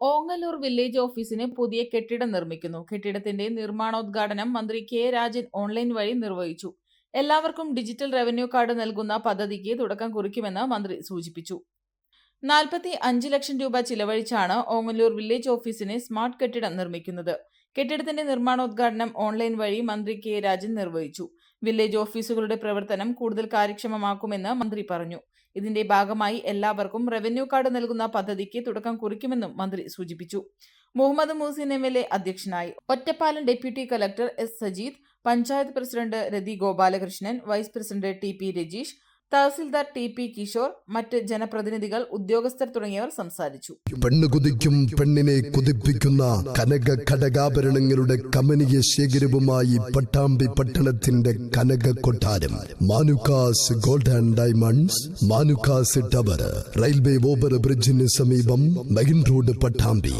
Ongallur village ഓഫീസിന് പുതിയ കെട്ടിടം നിർമ്മിക്കുന്നു. കെട്ടിടത്തിന്റെ നിർമ്മാണോദ്ഘാടനം മന്ത്രി കെ രാജൻ ഓൺലൈൻ വഴി നിർവഹിച്ചു. എല്ലാവർക്കും ഡിജിറ്റൽ റവന്യൂ കാർഡ് നൽകുന്ന പദ്ധതിക്ക് തുടക്കം കുറിക്കുമെന്ന് മന്ത്രി സൂചിപ്പിച്ചു. നാൽപ്പത്തി അഞ്ച് ലക്ഷം രൂപ ചിലവഴിച്ചാണ് ഓങ്ങല്ലൂർ വില്ലേജ് ഓഫീസിന് സ്മാർട്ട് കെട്ടിടം നിർമ്മിക്കുന്നത്. കെട്ടിടത്തിന്റെ നിർമ്മാണോദ്ഘാടനം ഓൺലൈൻ വഴി മന്ത്രി കെ രാജൻ നിർവഹിച്ചു. വില്ലേജ് ഓഫീസുകളുടെ പ്രവർത്തനം കൂടുതൽ കാര്യക്ഷമമാക്കുമെന്ന് മന്ത്രി പറഞ്ഞു. ഇതിന്റെ ഭാഗമായി എല്ലാവർക്കും റവന്യൂ കാർഡ് നൽകുന്ന പദ്ധതിക്ക് തുടക്കം കുറിക്കുമെന്നും മന്ത്രി സൂചിപ്പിച്ചു. Muhammad Moosin M L A അധ്യക്ഷനായി Ottapalam deputy collector S Sajeed panchayat president Rathi Gopalakrishnan vice president T P Rajeesh tahsildar T P Kishore മറ്റ് ജനപ്രതിനിധികൾ ഉദ്യോഗസ്ഥർ തുടങ്ങിയവർ സംസാരിച്ചു. പെണ്ണ് കുതിക്കും പെണ്ണിനെ കുതിപ്പിക്കുന്ന കനക ഘടകാഭരണങ്ങളുടെ കമനീയ ശേഖരവുമായി പട്ടാമ്പി പട്ടണത്തിന്റെ കനക കൊട്ടാരം. Manukkas gold and diamonds Manukkas tower railway over ബ്രിഡ്ജിന് സമീപം മെയിൻ റോഡ് പട്ടാമ്പി.